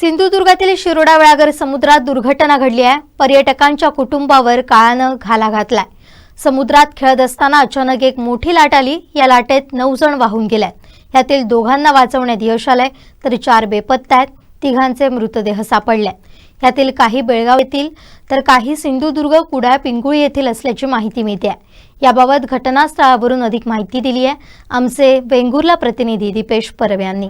सिंधुदुर्गातील शिरोडा वेळागर समुद्रात दुर्घटना घडली आहे. पर्यटकांच्या कुटुंबावर काळानं घाला घातलाय. समुद्रात खेळत असताना अचानक एक मोठी लाट आली. या लाटेत नऊ जण वाहून गेल्यात यातील दोघांना वाचवण्यात यश आलंय. तर चार बेपत्ता आहेत. तिघांचे मृतदेह सापडले. यातील काही बेळगाव येथील तर काही सिंधुदुर्ग कुडाळ पिंगुळी येथील असल्याची माहिती मिळते. आहे याबाबत घटनास्थळावरून अधिक माहिती दिली आहे आमचे वेंगुर्ला प्रतिनिधी दीपेश परब यांनी.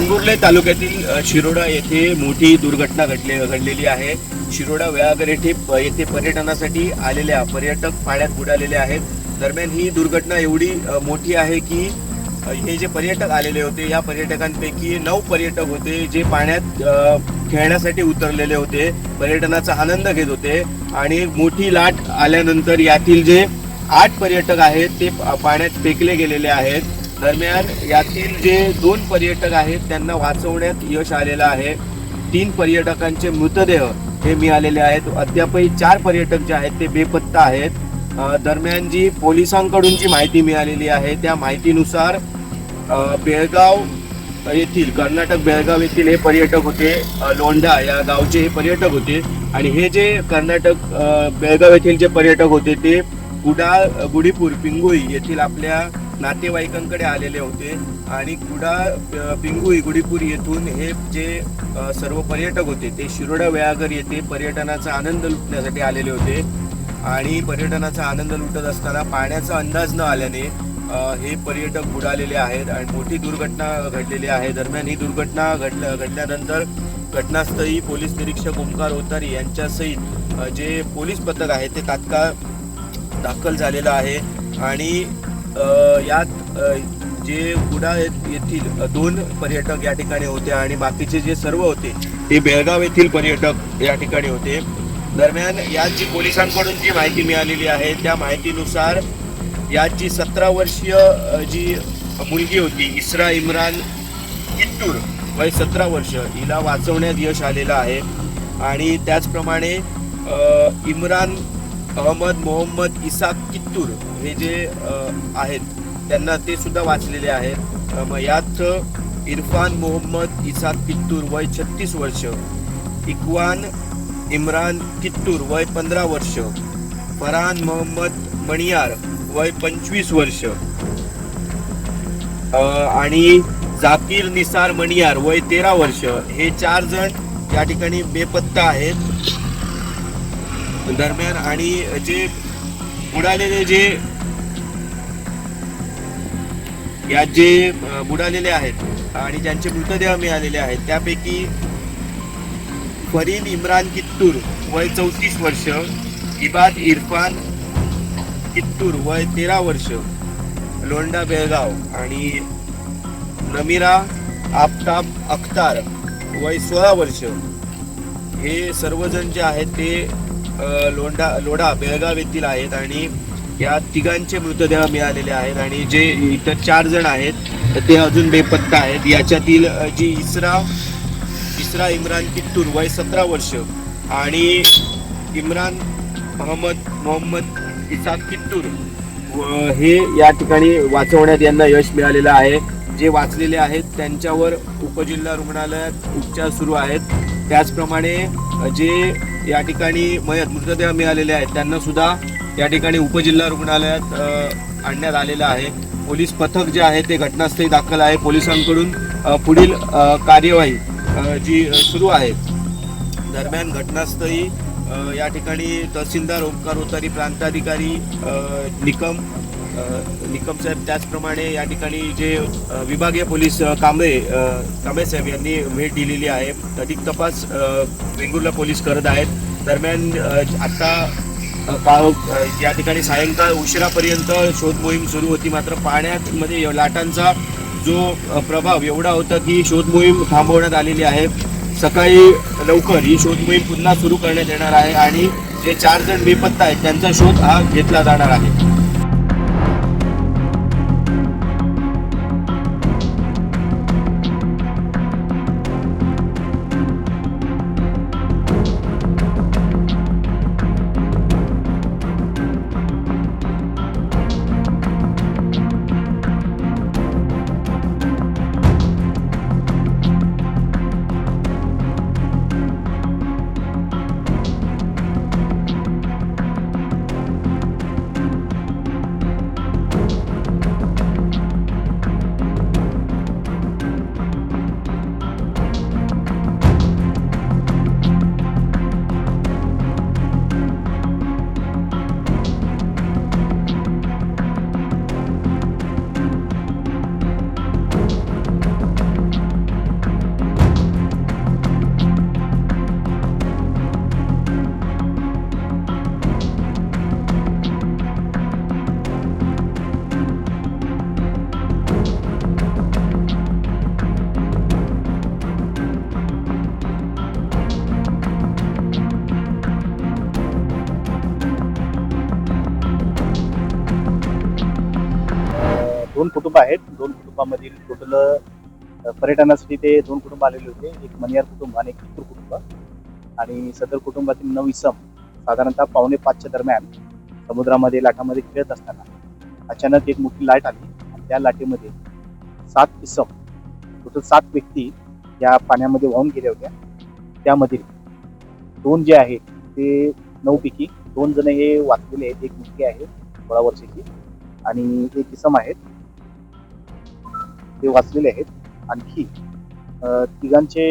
वेंगुर्ले तालुक्यातील शिरोडा येथे मोठी दुर्घटना घडले घडलेली आहे. शिरोडा वेळागर येथे प- येथे पर्यटनासाठी आलेल्या पर्यटक पाण्यात बुडालेले आहेत. दरम्यान ही दुर्घटना एवढी मोठी आहे की हे जे पर्यटक आलेले होते या पर्यटकांपैकी नऊ पर्यटक होते जे पाण्यात खेळण्यासाठी उतरलेले होते. पर्यटनाचा आनंद घेत होते आणि मोठी लाट आल्यानंतर यातील जे आठ पर्यटक आहेत ते पाण्यात फेकले गेलेले आहेत. दरम्यान यातील जे दोन पर्यटक आहेत त्यांना वाचवण्यात यश आलेलं आहे. तीन पर्यटकांचे मृतदेह हे मिळालेले आहेत. अद्यापही चार पर्यटक जे आहेत ते बेपत्ता आहेत. दरम्यान जी पोलिसांकडून जी माहिती मिळालेली आहे त्या माहितीनुसार बेळगाव येथील कर्नाटक बेळगाव येथील हे पर्यटक होते. लोंढा या गावचे हे पर्यटक होते. आणि हे जे कर्नाटक बेळगाव येथील जे पर्यटक होते ते गुडा गुडीपूर पिंगुळी येथील आपल्या नातेवाईकांकडे आलेले होते. आणि कुडा पिंगू इगुडीपूर येथून हे जे सर्व पर्यटक होते ते शिरोडा वेळागर येथे पर्यटनाचा आनंद लुटण्यासाठी आलेले होते. आणि पर्यटनाचा आनंद लुटत असताना पाण्याचा अंदाज न आल्याने हे पर्यटक बुडालेले आहेत आणि मोठी दुर्घटना घडलेली आहे. दरम्यान ही दुर्घटना घडल्या घडल्यानंतर घटनास्थळी पोलीस निरीक्षक ओंकार ओतारी यांच्यासहित जे पोलीस पथक आहे ते तात्काळ दाखल झालेलं आहे. आणि यात जे कुडा येथील दोन पर्यटक या ठिकाणी होते आणि बाकीचे जे सर्व होते ते बेळगाव येथील पर्यटक या ठिकाणी होते. दरम्यान यात जी पोलिसांकडून जी माहिती मिळालेली आहे त्या माहितीनुसार यात जी सतरा वर्षीय जी मुलगी होती इस्रा इम्रान किट्टूर वय सतरा वर्ष हिला वाचवण्यात यश आलेलं आहे. आणि त्याचप्रमाणे इम्रान अहमद मोहम्मद इसाक कित्तूर हे जे आहेत त्यांना ते सुद्धा वाचलेले आहेत. मग यात इरफान मोहम्मद इसाक कित्तूर वय छत्तीस वर्ष इक्वान इम्रान कित्तूर वय पंधरा वर्ष फरहान मोहम्मद मणियार वय पंचवीस वर्ष आणि जाकीर निसार मणियार वय तेरा वर्ष हे चार जण या ठिकाणी बेपत्ता आहेत. दरम्यान आणि जे बुडालेले जे यात जे बुडालेले आहेत आणि ज्यांचे मृतदेह मिळालेले आहेत त्यापैकी फरीन इम्रान कित्तूर वय चौतीस वर्ष इबाद इरफान कित्तूर वय तेरा वर्ष लोंडा बेळगाव आणि नमिरा आफताब अख्तार वय सोळा वर्ष हे सर्वजण जे आहेत ते लोंडा लोढा बेळगाव येथील आहेत आणि या तिघांचे मृतदेह मिळालेले आहेत आणि जे इतर चार जण आहेत ते अजून बेपत्ता आहेत. याच्यातील जी इसरा इसरा इम्रान किट्टूर वय सतरा वर्ष आणि इम्रान अहमद मोहम्मद इसाक किट्टूर व हे या ठिकाणी वाचवण्यात यांना यश मिळालेलं आहे. जे वाचलेले आहेत त्यांच्यावर उपजिल्हा रुग्णालयात उपचार सुरू आहेत. त्याचप्रमाणे जे या ठिकाणी मयत मृतदेह मिळालेले आहेत. त्यांना सुद्धा या ठिकाणी उपजिल्हा रुग्णालयात आणण्यात आलेलं आहे. पोलीस पथक जे आहे ते घटनास्थळी दाखल आहे. पोलिसांकडून पुढील कार्यवाही जी सुरू आहे. दरम्यान घटनास्थळी या ठिकाणी तहसीलदार ओमकार ओतारी प्रांताधिकारी निकम निकम साहेब त्याचप्रमाणे या ठिकाणी जे विभागीय पोलीस कांबळे कांबळे साहेब यांनी भेट दिलेली आहे. अधिक तपास वेंगुर्ला पोलीस करत आहेत. दरम्यान आता या ठिकाणी सायंकाळ उशिरापर्यंत शोध मोहीम सुरू होती. मात्र पाण्यात मध्ये लाटांचा जो प्रभाव एवढा होता की शोध मोहीम थांबवण्यात आलेली आहे. सकाळी लवकर ही शोध मोहीम पुन्हा सुरू करण्यात येणार आहे आणि जे चार जण बेपत्ता आहेत त्यांचा शोध हा घेतला जाणार आहे. दोन कुटुंब आहेत. दोन कुटुंबामधील टोटल पर्यटनासाठी ते दोन कुटुंब आलेले होते. एक मनियार कुटुंब आणि एक कित्तूर कुटुंब. आणि सदर कुटुंबातील नऊ इसम साधारणतः पावणे पाचच्या दरम्यान समुद्रामध्ये लाटामध्ये खेळत असताना अचानक एक मोठी लाट आली आणि त्या लाटेमध्ये सात इसम टोटल सात व्यक्ती या पाण्यामध्ये वाहून गेल्या होत्या. त्यामधील दोन जे आहेत ते नऊपैकी दोन जण हे वाचलेले आहेत. एक मुलगी आहे सोळा वर्षाची. आणि एक इसम आहेत. ते वाचलेले आहेत. आणखी तिघांचे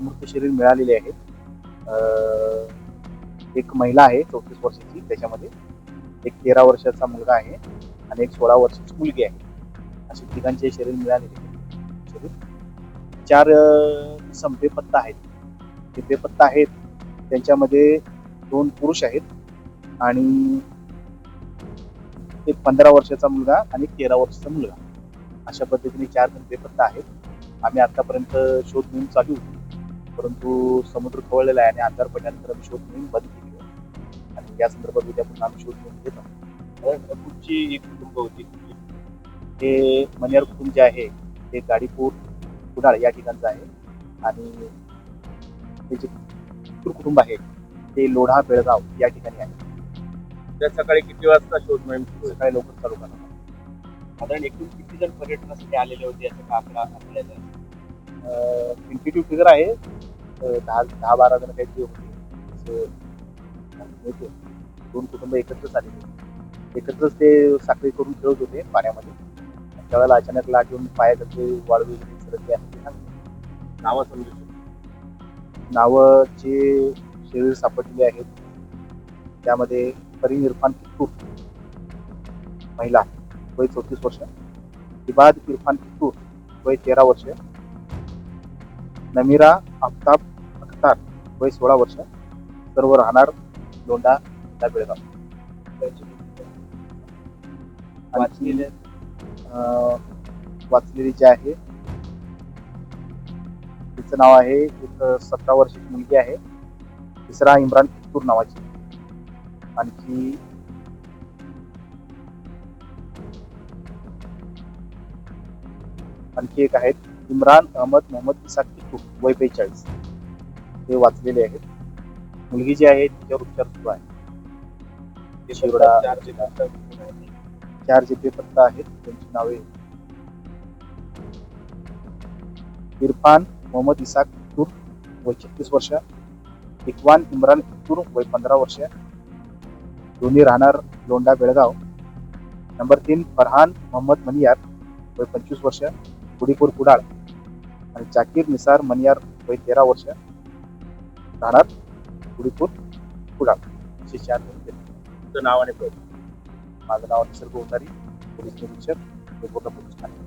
मृत शरीर मिळालेले आहेत. एक महिला आहे चौतीस वर्षाची त्याच्यामध्ये एक तेरा वर्षाचा मुलगा आहे आणि एक सोळा वर्षाची मुलगी आहे. असे तिघांचे शरीर मिळालेले शरीर. चार सम बेपत्ता आहेत. ते बेपत्ता आहेत त्यांच्यामध्ये दोन पुरुष आहेत आणि एक पंधरा वर्षाचा मुलगा आणि तेरा वर्षाचा मुलगा. अशा पद्धतीने चार जण बेपत्ता आहेत. आम्ही आतापर्यंत शोध मोहीम चालू होती. परंतु समुद्र खवळलेला आहे आणि अंधार पडल्यानंतर आम्ही शोध मोहीम बंद केली आहे आणि या संदर्भात उद्या पुन्हा आम्ही शोध मोहीम घेत आहोत. पुढची एक कुटुंब होती हे मनियार कुटुंब जे आहे ते गाडीपूर कुडाळ या ठिकाणचं आहे. आणि हे जे कुटुंब आहे ते लोढा बेळगाव या ठिकाणी आहे. सकाळी किती वाजता शोध मोहीम? सकाळी लवकर चालू करणार साधारण एकूण किती जण पर्यटनासाठी आलेले होते याचा का आकडा आपल्याला इंटिट्यूट फिगर आहे. दहा दहा बारा जण काहीतरी होते. दोन कुटुंब एकत्रच आले होते. एकत्रच ते साखळी करून खेळत होते पाण्यामध्ये. त्यावेळेला अचानक लाट येऊन पायाकडे वाळवी वगैरे सरकले आहे ते नावं समजू शकतो? नावं जे शरीर सापडलेले आहेत. त्यामध्ये करीम इरफान कित्तूर महिला. वय चौतीस वर्ष. इबाद इरफान कित्तूर वय तेरा वर्ष. नमीरा आफताब अख्तार वय सोळा वर्ष. सर्व राहणार लोंडा या बेळगाव. वाचलेले अं, वाचलेली जी आहे तिचं नाव आहे एक सतरा वर्षाची मुलगी आहे. तिसरा इम्रान कित्तूर नावाची. आणखी आणखी एक आहेत इम्रान अहमद मोहम्मद इसाक कित्तूर वय बेचाळीस. ते वाचलेले आहेत. मुलगी जी आहे तिच्यावर उपचार सुरू आहे. चार जे बेपत्ता आहेत. त्यांची नावे इरफान मोहम्मद इसाक कित्तूर वय छत्तीस वर्ष. इकवान इम्रान कित्तूर वय पंधरा वर्ष. दोन्ही राहणार लोंढा बेळगाव. नंबर तीन फरहान मोहम्मद मनियार वय पंचवीस वर्ष. गुडीपूर कुडाळ आणि जाकीर निसार मनियार वय तेरा वर्ष राहणार गुडीपूर कुडाळ. असे चार नाव आणि माझं नाव निसर्ग उतारी पोलीस निरीक्षक पूर्ण पोलीस ठाणे.